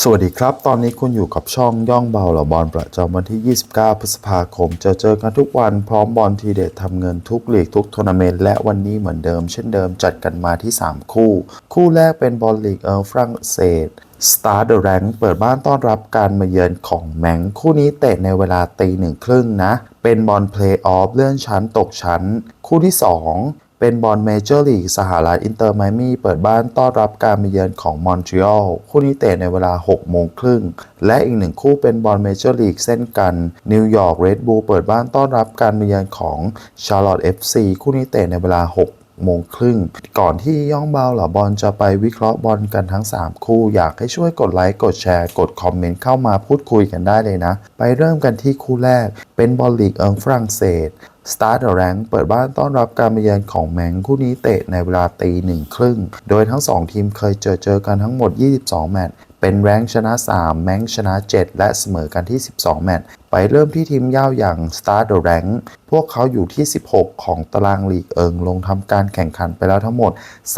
สวัสดีครับ ตอนนี้คุณอยู่กับช่องย่องเบาเหล่าบอลประจำวันที่ 29 พฤษภาคม จะเจอกันทุกวันพร้อมบอลทีเด็ดทำเงินทุกหลีกทุกทัวร์นาเมนต์และวันนี้เหมือนเดิมเช่นเดิมจัดกันมาที่ 3 คู่ คู่แรกเป็นบอลลีกเอิร์ฝรั่งเศส Start the Rank เปิดบ้านต้อนรับการมาเยือนของแมงคู่นี้เตะในเวลาตีหนึ่งครึ่งนะ เป็นบอลเพลย์ออฟเลื่อนชั้นตกชั้น คู่ที่ 2 เป็นบอลเมเจอร์ลีกสหรัฐอินเตอร์ไมมี่เปิดบ้านต้อนรับการมาเยือนของมอนทรีออลคู่นี้เตะในเวลา 6 โมงครึ่ง และอีกหนึ่งคู่เป็นบอลเมเจอร์ลีกเส้นกันนิวยอร์กเรดบูลเปิดบ้านต้อนรับการมาเยือนของชาร์ลอตเอฟซีคู่นี้เตะในเวลา 6โมงครึ่ง ก่อนที่ย่องเบาเหล่าบอลจะไปวิเคราะห์บอลกันทั้ง 3 คู่ อยากให้ช่วยกดไลค์ กดแชร์ กดคอมเมนต์เข้ามาพูดคุยกันได้เลยนะ ไปเริ่มกันที่คู่แรก เป็นบอลลีกเอิงฝรั่งเศส Start the Rank เปิดบ้านต้อนรับการมาเยือนของแมงคู่นี้เตะในเวลาตีหนึ่งครึ่ง โดยทั้ง 2 ทีมเคยเจอเจอกันทั้งหมด 22 แมตช์ เป็นแรงชนะ 3 แมงชนะ 7 และเสมอกันที่ 12 แมตช์ ไปเริ่มที่ทีมย่าวอย่าง Start the Rank พวกเขาอยู่ที่ 16 ของตารางลีกเอิงลงทำการแข่งขันไปแล้วทั้งหมด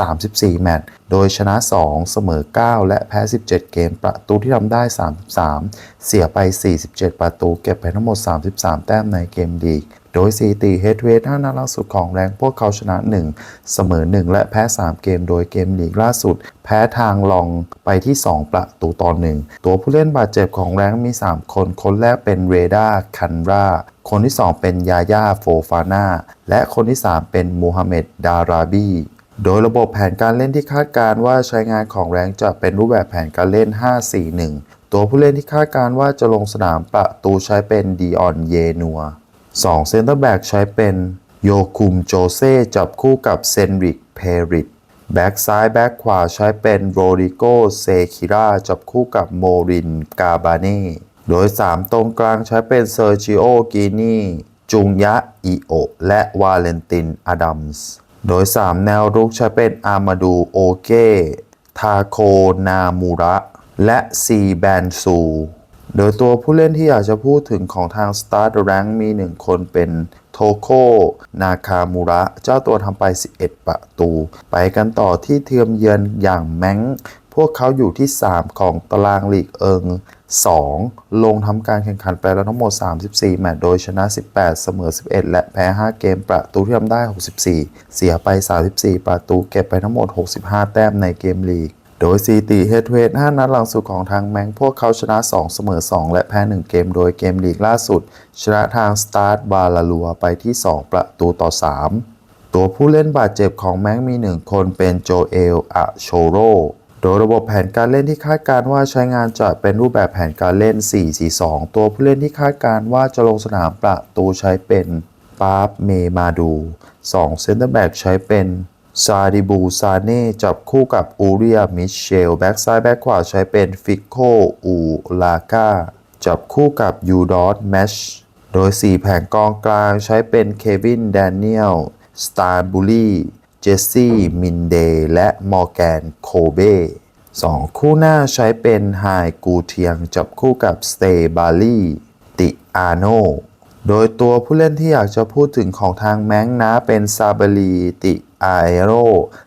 34 แมตช์ โดยชนะ 2 เสมอ 9 และแพ้ 17 เกม ประตูที่ทำได้ 33 เสียไป 47 ประตู เก็บไปทั้งหมด 33 แต้มในเกมลีก โดยสถิติเฮดเวท5นัดล่าสุดของแรงพวกเขาชนะ 1 เสมอ 1 และแพ้ 3 เกมโดยเกมลีกล่าสุด แพ้ทางลองไปที่ 2 ประตูต่อ1ตัวผู้เล่นบาดเจ็บของแรงมี 3 คน คนแรกเป็นเรดาคันราคนที่ 2 เป็นยาย่าโฟฟาน่าและคนที่ 3 เป็นมูฮัมเหม็ดดาราบีโดยระบบแผนการเล่นที่คาดการว่าใช้งานของแรงจะเป็นรูปแบบแผนการเล่น 5-4-1 ตัวผู้เล่นที่คาดการว่าจะลงสนามประตูใช้เป็นดีออนเยนัว 2เซนเตอร์แบ็กใช้เป็นโยคุมโจเซ่จับคู่กับเซนริกเพริตแบ็กซ้ายแบ็กขวาใช้เป็นโรดิโกเซคิราจับคู่กับโมรินกาบาเน่โดย 3 ตรงกลางใช้เป็นเซอร์จิโอกินีจุงยะอิโอและวาเลนตินอดัมส์โดย 3 แนวรุกใช้เป็นอามาดูโอเกทาโคนามูระ และซีแบนซู โดยตัวผู้เล่นที่อยากจะพูดถึงของทาง Start Rank มี 1 คนเป็นโทโคนาคามูระ เจ้าตัวทำไป 11 ประตู ไปกันต่อที่เทียมเยือนอย่างแมงพวกเขาอยู่ที่ 3 ของตารางลีกเอิง 2 ลงทำการแข่งขันไปแล้วทั้งหมด 34 แมตช์โดยชนะ 18 เสมอ 11 และแพ้ 5 เกมประตูที่ทำได้ 64 เสียไป 34 ประตูเก็บไปทั้งหมด 65 แต้มในเกมลีก โดยสถิติเฮดเวท5นัดหลังสุดของทางแมงพวกเขาชนะ 2 เสมอ 2 และแพ้ 1 เกมโดยเกมลีกล่าสุด ชนะทางสตาร์ทบาลาลัวไปที่ 2 ประตูต่อ 3 ตัวผู้เล่นบาดเจ็บของแมงมี 1 คนเป็นโจเอลอะโชโรโดยระบบแผนการเล่นที่คาดการว่าใช้งานจะเป็นรูปแบบแผนการเล่น 4-4-2 ตัวผู้เล่นที่คาดการว่าจะลงสนามประตูใช้เป็นปาร์ฟเมมาดู 2 เซนเตอร์แบ็กใช้เป็น ซาดิบูซาเน่จับคู่กับอูเรียมิเชล แบ็กซ้ายแบ็กขวาใช้เป็นฟิโคอูลากาจับคู่กับยูดอสแมช โดย 4 แผงกองกลางใช้เป็นเควินแดเนียล สตาร์บูลีเจสซี่มินเดย์และมอร์แกนโคเบสองคู่หน้าใช้เป็นไฮกูเทียง จับคู่กับสเตบาลีติอาโน โดยตัวผู้เล่นที่อยากจะพูดถึงของทางแมงนะเป็นซาบาลีติ อาเอโร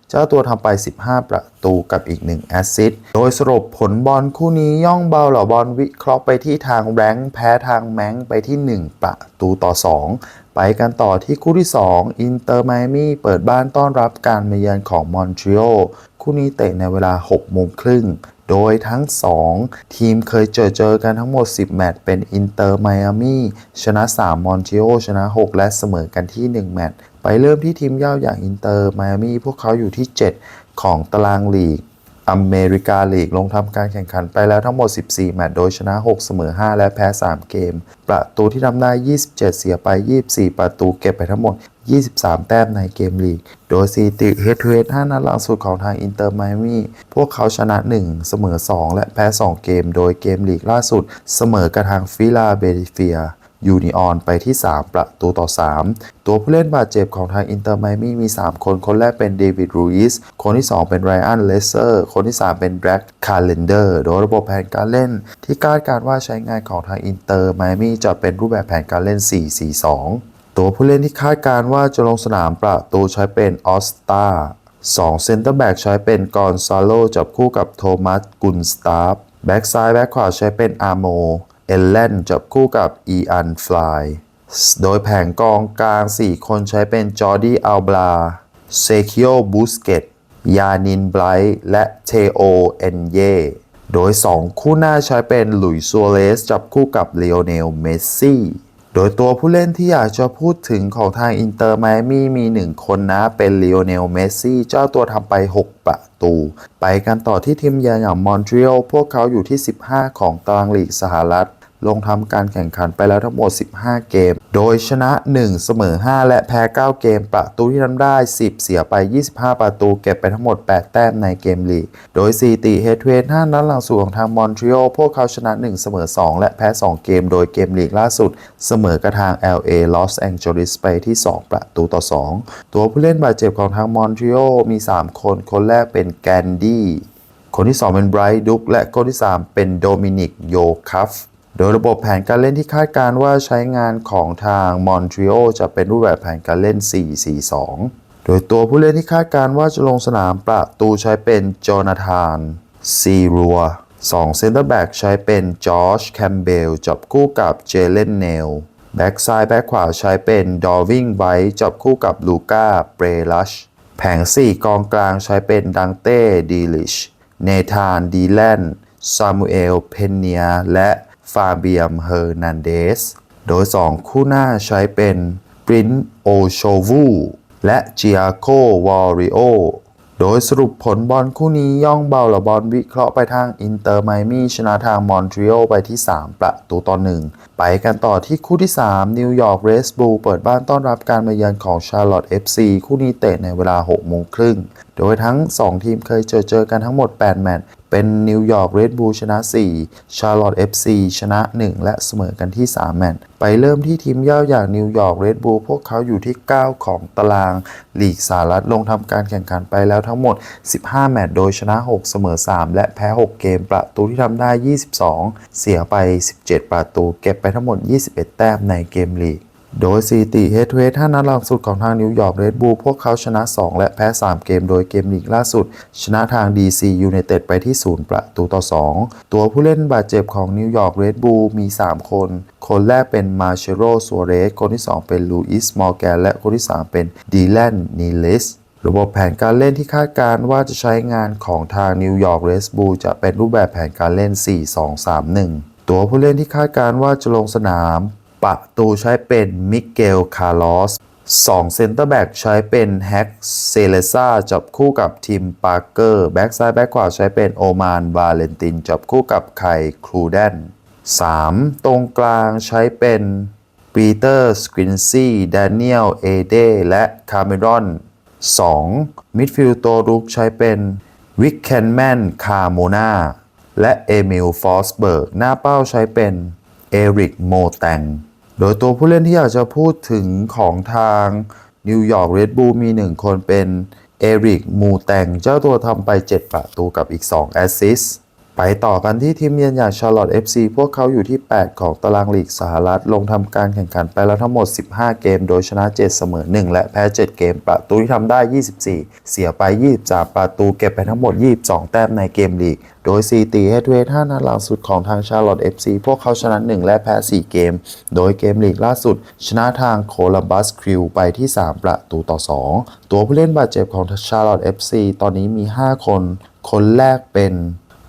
เจ้าตัวทำไป 15 ประตูกับอีก 1 แอสซิสต์โดยสรุปผลบอลคู่นี้ย่องเบาเหล่าบอลวิเคราะห์ไปที่ทางแรงค์แพ้ทางแมงไปที่ 1 ประตูต่อ 2 ไปกันต่อที่คู่ที่ 2 อินเตอร์ไมมี่เปิดบ้านต้อนรับการมาเยือนของมอนทรีออลคู่นี้เตะในเวลา6โมงครึ่งโดยทั้ง 2 ทีมเคยเจอเจอกันทั้งหมด 10 แมตช์เป็นอินเตอร์ไมอามี่ชนะ 3 มอนทรีออลชนะ 6 และเสมอกันที่ 1 แมตช์ ไปเริ่มที่ทีมเย่าอย่างอินเตอร์ไมอามี่พวกเขาอยู่ที่ 7 ของตารางลีกอเมริกาลีกลงทำการแข่งขันไปแล้วทั้งหมด 14 แมตช์โดยชนะ 6 เสมอ 5 และแพ้ 3 เกม ประตูที่ทำได้ 27 เสียไป 24 ประตูเก็บไปทั้งหมด 23 แต้มในเกมลีก โดยสถิติเฮดทูเฮด5นัดหลังสุดของทางอินเตอร์ไมอามี่พวกเขาชนะ 1 เสมอ 2 และแพ้ 2 เกม โดยเกมลีกล่าสุด เสมอกับทางฟิลาเบลเฟีย ยูนิออนไปที่ 3 ประตูต่อ 3 ตัวผู้เล่นบาดเจ็บของทางอินเตอร์ไมมี่มี 3 คน คนแรกเป็นเดวิดรูอิสคนที่ 2 เป็นไรอันเลเซอร์คนที่ 3 เป็นแบล็กคาร์เลนเดอร์โดยระบบแผนการเล่น ที่คาดการว่าใช้งานของทางอินเตอร์ไมมี่จะเป็นรูปแบบแผนการเล่น 4-4-2 ตัวผู้เล่นที่คาดการว่าจะลงสนามประตูใช้เป็นออสตา2เซนเตอร์แบ็กใช้เป็นกอนซาโลจับคู่กับโทมัสกุนสตาฟแบ็กซ้ายแบ็กขวาใช้เป็นอาโม เอลเลนจับคู่กับอีอันฟลายโดยแผงกองกลาง 4 คนใช้เป็นจอร์ดี้อัลบลาเซคิโอบูสเกตยานินไบรท์และเทโอเอนเยโดย 2 คู่หน้าใช้เป็นหลุยส์ซัวเรสจับคู่กับเลโอเนลเมสซี่โดยตัวผู้เล่นที่อยากจะพูดถึงของทางอินเตอร์ไมอามี่มี 1 คนนะเป็นเลโอเนลเมสซี่เจ้าตัวทำไป 6 ประตู ไปกันต่อที่ทีมเยือนอย่างมอนทรีออลพวกเขาอยู่ที่ 15 ของตารางลีกสหรัฐ ลงทำการแข่งขันไปแล้วทั้งหมด 15 เกม โดยชนะ 1 เสมอ 5 และแพ้ 9 เกม ประตูที่ทำได้ 10 เสียไป 25 ประตู เก็บไปทั้งหมด 8 แต้มในเกมลีก โดยสถิติเฮดเวท5นัดหลังสุดของทางมอนทรีออลพวกเขาชนะ 1 เสมอ 2 และแพ้ 2 เกม โดยเกมลีกล่าสุด เสมอกระทาง LA Los Angeles ไปที่ 2 ประตูต่อ 2 ตัวผู้เล่นบาดเจ็บของทางมอนทรีออลมี 3 คน คนแรกเป็นแกนดี้คนที่ 2 เป็นไบรท์ดุกและคนที่ 3 เป็นโดมินิกโยคัฟ โดยระบบแผนการเล่นที่คาดการว่าใช้งานของทางมอนทรีออลจะเป็นรูปแบบแผนการเล่น 4-4-2 โดยตัวผู้เล่นที่คาดการว่าจะลงสนามประตูใช้เป็นโจนาธานซีรัวสองเซนเตอร์แบ็กใช้เป็นจอร์จแคมเบลจับคู่กับเจเลนเนลแบ็กซ้ายแบ็กขวาใช้เป็นดอวิงไวท์จับคู่กับลูก้าเบรลัชแผง 4 กองกลางใช้เป็นดังเต้ดีลิชเนธานดีแลนซามูเอลเพนเนียและ ฟาเบียมเฮอร์นันเดส โดย 2 คู่หน้าใช้เป็นปรินโอโชวูและเจิอาโกวอริโอ โดยสรุปผลบอลคู่นี้ย่องเบาละบอลวิเคราะห์ไปทางอินเตอร์ไมมี่ชนะทางมอนทรีออลไปที่ 3 ประตูต่อหนึ่ง ไปกันต่อที่คู่ที่ 3 นิวยอร์กเรสบูลเปิดบ้านต้อนรับการมาเยือนของชาร์ลอตต์ FC คู่นี้เตะในเวลา6โมงครึ่ง โดยทั้ง 2 ทีมเคยเจอเจอกันทั้งหมด 8 แมตช์ เป็นนิวยอร์กเรดบูลชนะ 4 ชาร์ลอตต์ FC ชนะ 1 และเสมอกันที่ 3 แมตช์ไปเริ่มที่ทีมเย่าอย่างนิวยอร์กเรดบูลพวกเขาอยู่ที่ 9 ของตารางลีกสหรัฐลงทำการแข่งขันไปแล้วทั้งหมด 15 แมตช์โดยชนะ 6 เสมอ 3 และแพ้ 6 เกมประตูที่ทำได้ 22 เสียไป 17 ประตู เก็บไปทั้งหมด 21 แต้มในเกมลีก โดยสถิติเฮดเวท5นัดลังสุดของทางนิวยอร์กเรดบูลพวกเขาชนะ 2 และแพ้ 3 เกมโดยเกมลีกล่าสุด ชนะทาง DC United ไปที่ 0 ประตูต่อ 2 ตัวผู้เล่นบาดเจ็บของนิวยอร์กเรดบูลมี 3 คน คนแรกเป็นมาเชโรซัวเรสคนที่ 2 เป็นลูอิสมอร์แกนและคนที่ 3 เป็นดีแลนนีลิสระบบแผนการเล่นที่คาดการว่าจะใช้งานของทางนิวยอร์กเรสบูลจะเป็นรูปแบบแผนการเล่น 4-2-3-1 ตัวผู้เล่นที่คาดการว่าจะลงสนาม ประตูใช้เป็นมิเกล คาร์ลอส2เซนเตอร์แบ็กใช้เป็นแฮกเซเลซ่าจับคู่กับทีมปาร์เกอร์ แบ็กซ้ายแบ็กขวาใช้เป็นโอมานวาเลนติน จับคู่กับไคครูเดน 3. ตรงกลางใช้เป็นปีเตอร์สกินซี่แดเนียลเอเดและคาร์เมรอน 2. มิดฟิลด์ตัวรุกใช้เป็นวิกแคนแมนคาโมนาและเอมิลฟอสเบิร์ก หน้าเป้าใช้เป็นเอริกโมแตง โดยตัวผู้เล่นที่อยากจะพูดถึงของทางนิวยอร์กเรดบูลมี 1 คนเป็นเอริกมูแตงเจ้าตัวทำไป 7 ประตูกับอีก 2 แอสซิสต์ ไปต่อกันที่ทีมเยือนอย่างชาร์ลอตต์ FC พวกเขาอยู่ที่ 8 ของตารางลีกสหรัฐ ลงทำการแข่งขันไปแล้วทั้งหมด 15 เกม โดยชนะ 7 เสมอ 1 และแพ้ 7 เกม ประตูที่ทำได้ 24 เสียไป 23 ประตูเก็บไปทั้งหมด 22 แต้มในเกมลีก โดยซีตีเฮดเวท5นัดหลังสุดของทางชาร์ลอตต์ FC พวกเขาชนะ 1 และแพ้ 4 เกม โดยเกมลีกล่าสุด ชนะทางโคลัมบัสคริวไปที่ 3 ประตูต่อ 2 ตัวผู้เล่นบาดเจ็บของชาร์ลอตต์ FC ตอนนี้มี 5 คน คนแรกเป็น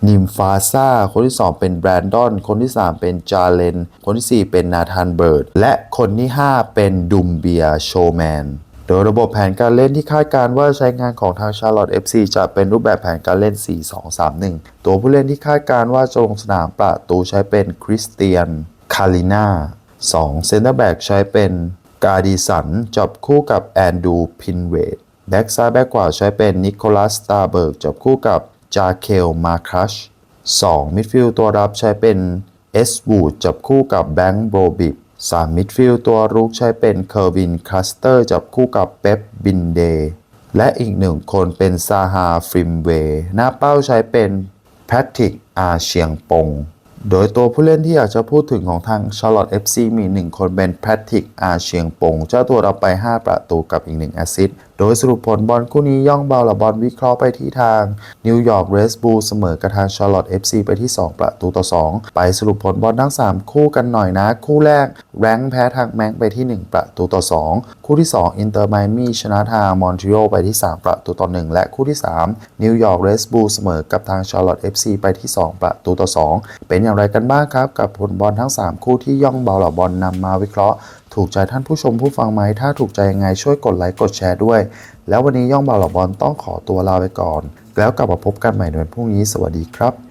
นิมฟาซาคนที่ 2 เป็นแบรนดอน คนที่ 3 เป็นจาเลน คนที่ 4 เป็นนาธานเบิร์ด และคนที่ 5 เป็นดุมเบียโชแมนโดยระบบแผนการเล่นที่คาดการว่าใช้งานของทางชาร์ลอตต์ FC จะเป็นรูปแบบแผนการเล่น 4-2-3-1 ตัวผู้เล่นที่คาดการว่าจะลงสนามประตูใช้เป็นคริสเตียน คาริน่า 2 เซนเตอร์แบ็กใช้เป็นกาดิสันจับคู่กับแอนดู พินเวดแบ็กซ้ายแบ็กขวาใช้เป็นนิโคลัส ตาเบิร์กจับคู่กับ จาเคลมาคัช 2. มิดฟิลด์ตัวรับใช้เป็นเอสวูดจับคู่กับแบงค์โบบิบ 3. มิดฟิลด์ตัวรุกใช้เป็นเคอร์วินคาสเตอร์จับคู่กับเป๊ปบินเดย์และอีกหนึ่งคนเป็นซาฮาฟริมเวย์หน้าเป้าใช้เป็นแพทริกอาเชียงปง โดยตัวผู้เล่นที่อยากจะพูดถึงของทางชาร์ลอตต์ FC มี 1 คนเป็นแพทริกอาเชียงปง เจ้าตัวเราไป 5 ประตูกับอีก 1 แอสซิสต์ โดยสรุปผลบอลคู่นี้ย่องเบาและบอลวิเคราะห์ไปที่ทางนิวยอร์กเรสบูลเสมอกับทางชาร์ลอต FC ไปที่ 2 ประตูต่อ 2 ไปสรุปผลบอลทั้ง 3 คู่กันหน่อยนะ คู่แรกแรงแพ้ทางแม็กไปที่ 1 ประตูต่อ 2 คู่ที่ 2 อินเตอร์ไมมี่ชนะทางมอนทรีออลไปที่ 3 ประตูต่อ 1 และคู่ที่ 3 นิวยอร์กเรสบูลเสมอกับทางชาร์ลอต FC ไปที่ 2 ประตูต่อ 2 เป็นอย่างไรกันบ้างครับ กับผลบอลทั้ง 3 คู่ที่ย่องเบาเหล่าบอลนำมาวิเคราะห์ ถูกใจท่านผู้ชมผู้ฟังไหม ถ้าถูกใจยังไงช่วยกดไลค์กดแชร์ด้วย แล้ววันนี้ย่องบาหล่าบอลต้องขอตัวลาไปก่อน แล้วกลับมาพบกันใหม่ในวันพรุ่งนี้ สวัสดีครับ